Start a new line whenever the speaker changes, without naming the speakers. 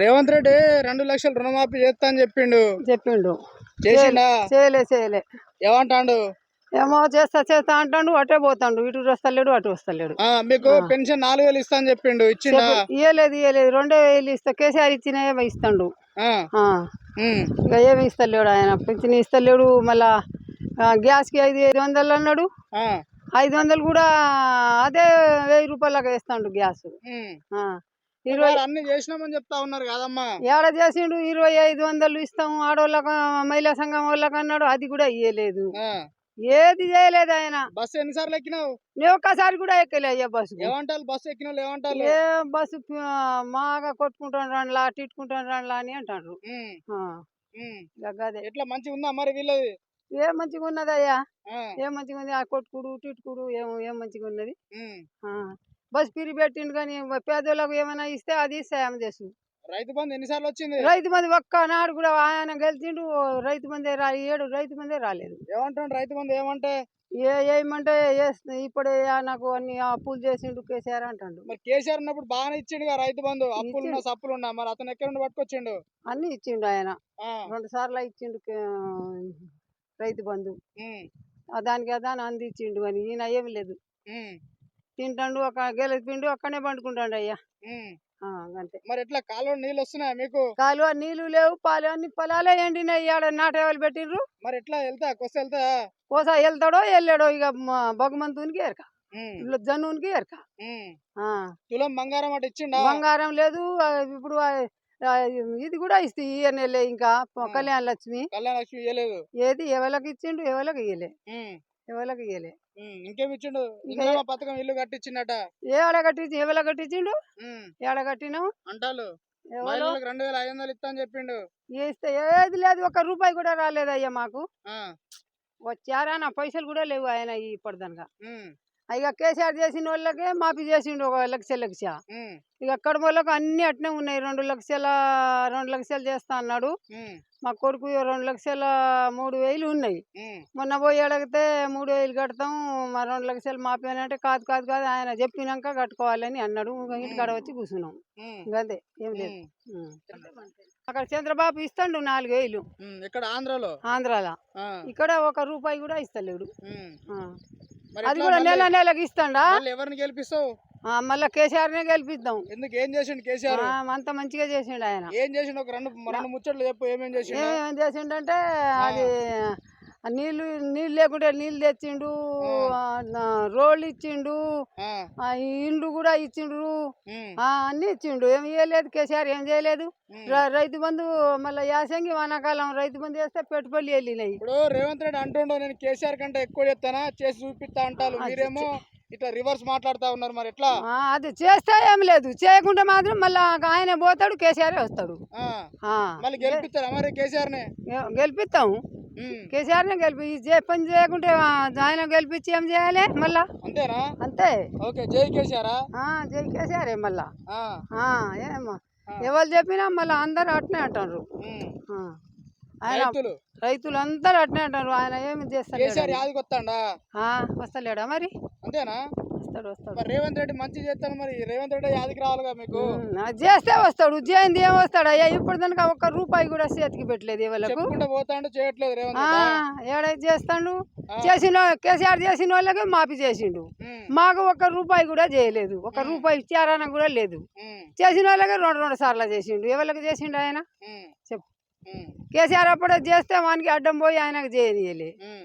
రేవంత్ రెడ్డి రెండు లక్షలు రుణమాఫీ చేస్తా అని చెప్పిండు.
చెప్పిండు.
చేసిండా?
చేయలే చేయలే.
ఏమంటాండు?
ఏమో చేస్తా చేస్తా అంటాడు అటే పోతాడు. ఇటు వస్తలేడు అటు వస్తలేడు.
మీకు పెన్షన్ నాలుగు వేలు ఇస్తా అని చెప్పిండు. ఇచ్చిండా?
ఇయ్యలేదు ఇయ్యలేదు. రెండే వేలు ఇస్తా. కేసీఆర్ ఇచ్చిన ఏమో ఇస్తాడు. ఇక ఏమి ఇస్తలేడు ఆయన. పింఛన్ ఇస్తలేడు. మళ్ళా గ్యాస్కి ఐదు ఐదు వందలు అన్నాడు. ఐదు వందలు కూడా అదే వెయ్యి రూపాయలకు వేస్తాడు గ్యాస్. ఇరవై
అన్ని చేసినామని చెప్తా ఉన్నారు కదమ్మా.
ఏడ చేసిండు? ఇరవై ఐదు వందలు ఇస్తాం. ఆడవాళ్ళకు మహిళా సంఘం వాళ్ళకి అన్నాడు. అది కూడా ఇయ్యలేదు. ఏది చేయలేదు ఆయన.
బస్సు ఎన్నిసార్లు ఎక్కినావు?
నేను ఒక్కసారి కూడా ఎక్కలే అయ్యా బస్సు
ఏమంటారు? బస్సు ఎక్కినావు ఏమంటారు
ఏ బస్సు మాగా కొట్టుకుంటాను రండ్లా తిట్టుకుంటాను రండ్లా అని అంటారు
ఎట్లా మంచిగా ఉందా మరి వీళ్ళది?
ఏ మంచిగా ఉన్నదయ్యా ఏ మంచిగా ఉంది ఆ కొట్టుకుడు తిట్టుకుడు ఏం ఏం మంచిగా ఉన్నది బస్ పిరి పెట్టిండు కానీ పేదోళ్ళకు ఏమైనా ఇస్తే అది సాయం చేసు
రైతు బంధు ఎన్నిసార్లు వచ్చింది?
రైతు మంది ఒక్క నాడు కూడా ఆయన గెలిచిండు రైతు మందే రా ఏడు రైతు మందే రాలేదు.
ఏమంటాడు రైతు బంధు? ఏమంటే?
ఏ ఏమంటే? ఇప్పుడే నాకు అన్ని అప్పులు చేసిండు కేసీఆర్ అంటాడు.
మరి కేసీఆర్ ఉన్నప్పుడు బాగానే ఇచ్చిండు రైతు బంధు? అప్పులు సప్పులు ఉన్నా మరి అతను ఎక్కడ నుండి పట్టుకొచ్చిండు?
అన్ని ఇచ్చిండు ఆయన. రెండు సార్లు ఇచ్చిండు రైతు బంధు. దానికి అదాని అందించిండు కానీ ఈయన ఏమి లేదు. తింటాడు ఒక గెలిపిండు అక్కడనే పండుకుంటాడు అయ్యా. అంతే.
మరి ఎట్లా కాలువ నీళ్ళు వస్తున్నాయా మీకు?
కాలువ నీళ్ళు లేవు పాలు అన్ని పొలాలే ఎండినాయి ఆడ నాటేవాళ్ళు పెట్టిండ్రు.
మరి ఎట్లా వెళ్తా? కొస్త వెళ్తా?
కోసా వెళ్తాడో వెళ్ళాడో ఇక భగవంతునికి ఎరక జనునికి ఎరక.
తులం బంగారం అటు ఇచ్చిండా?
బంగారం లేదు ఇప్పుడు ఇది కూడా ఇస్తే ఇయ్యనేలే ఇంకా కళ్యాణ లక్ష్మి
కళ్యాణ లక్ష్మి
ఏది ఎవరికి ఇచ్చిండు ఎవరికి ఇయ్యలే. ఎవరికి ఇయ్యలే.
ఉమ్. ఇంకేం ఇచ్చిండు? ఇందిరమ్మ పథకం ఇల్లు కట్టించిండట.
ఏడ కట్టించి ఎవల కట్టించిండు? ఏడ కట్టినావు
అంటాలు.
ఎవరు?
రెండు వేల ఐదు వందలు ఇస్తా అని చెప్పిండు.
ఇస్తే ఏది లేదు ఒక రూపాయి కూడా రాలేదయ్యా మాకు. వచ్చారా? నా పైసలు కూడా లేవు ఆయన ఇప్పటిదనగా ఇక కేసీఆర్ చేసిన వాళ్ళకే మాఫీ చేసిండు ఒక లక్ష లక్ష. ఇక అక్కడ వాళ్ళకి అన్ని అట్నే ఉన్నాయి. రెండు లక్షల రెండు లక్షలు చేస్తా అన్నాడు. మా కొడుకు రెండు లక్షల మూడు వేలు ఉన్నాయి. మొన్న పోయి అడిగితే మూడు వేలు కడతాం మా రెండు లక్షలు మాపి అని అంటే కాదు కాదు కాదు ఆయన చెప్పినాక కట్టుకోవాలని అన్నాడు. ఇంకా ఇంటికాడ వచ్చి కూర్చున్నాం. ఇంకంతే ఏం లేదు. అక్కడ చంద్రబాబు ఇస్తాడు నాలుగు వేలు.
ఇక్కడ ఆంధ్రాలో?
ఆంధ్రాలో. ఇక్కడ ఒక రూపాయి కూడా ఇస్తలేడు. అది కూడా నెల నెలకి ఇస్తాడా?
ఎవరిని గెలిపిస్తావు?
ఆ, మళ్ళా కేసీఆర్నే గెలిపిద్దాం.
ఎందుకు? ఏం చేసిండు కేసీఆర్?
అంత మంచిగా చేసిండు ఆయన.
ఏం చేసిండు? ఒక రెండు రెండు ముచ్చట్లు చెప్పు ఏమేం చేసిండు?
ఏమేం చేసిండంటే అది నీళ్ళు నీళ్ళు లేకుంటే నీళ్ళు తెచ్చిండు ఆ, నా రోడ్లు ఇచ్చిండు
ఆ,
ఆ, ఇండ్లు కూడా ఇచ్చిండ్రు ఆ, అన్ని ఇచ్చిండు. ఏం చేయలేదు కేసీఆర్ ఏం చేయలేదు. రైతు బంధు మళ్ళీ యాసంగి వానాకాలం రైతు బంధు వేస్తే పెట్టుబడులు వెళ్ళినాయి
ఇప్పుడు రేవంత్ రెడ్డి అంటుండో నేను కేసీఆర్ కంటే ఎక్కువ చేస్తానా చేసి చూపిస్తా అంటారు. మీరేమో ఇట్లా రివర్స్ మాట్లాడుతా ఉన్నారు మరి ఎట్లా?
ఆ, అది చేస్తే ఏం లేదు. చేయకుంటే మాత్రం మళ్ళీ ఆయన పోతాడు కేసీఆర్ వస్తాడు.
ఆ,
ఆ,
మళ్ళీ గెలిపిస్తారా మరి కేసీఆర్
గెలిపిస్తాము
ఉమ్,
కేసీఆర్నే గెలిపి చే- పని చేయకుంటే ఆయన గెలిపించి ఏం చేయాలి మళ్ళా?
అంతేనా?
అంతే.
ఓకే జై కేసీఆరా?
ఆ, జై కేసీఆరే మళ్ళా. ఏమో. ఎవరు చెప్పినా మళ్ళీ అందరు అట్నే అంటారు. ఆయన
రైతులు.
అందరు అట్నే అంటారు ఆయన ఏమి
కేసీఆర్
ఆ, వస్తలేడా మరి?
అంతేనా?
వస్తాడు వస్తాడు.
మరి రేవంత్ రెడ్డి మంచి చేస్తాను మరి. రేవంత్ రెడ్డి యాదికి రావాలిగా మీకు?
అది చేస్తే వస్తాడు జయంతి ఏం వస్తాడు? అయ్యా ఇప్పుడు దానికి ఒక్క రూపాయి కూడా చేతికి పెట్టలేదు
చెప్పుకుంటూ పోతాండు చేయట్లేదు రేవంత్
ఆ,
రెడ్డి.
ఏడైతే చేస్తాడు. చేసిన కేసీఆర్ చేసిన వాళ్ళకి మాఫీ చేసిండు.
ఉమ్,
మాకు ఒక్క రూపాయి కూడా చేయలేదు. ఒక రూపాయి ఇచ్చారన కూడా లేదు.
ఉమ్,
చేసిన వాళ్ళకి రెండు రెండు సార్లు చేసిండు. ఎవరికి చేసిండు ఆయన?
ఉమ్,
చెప్పు.
ఉమ్,
కేసీఆర్ అప్పుడే చేస్తే వానికి అడ్డం పోయి ఆయనకు చేయనియలే.
ఉమ్.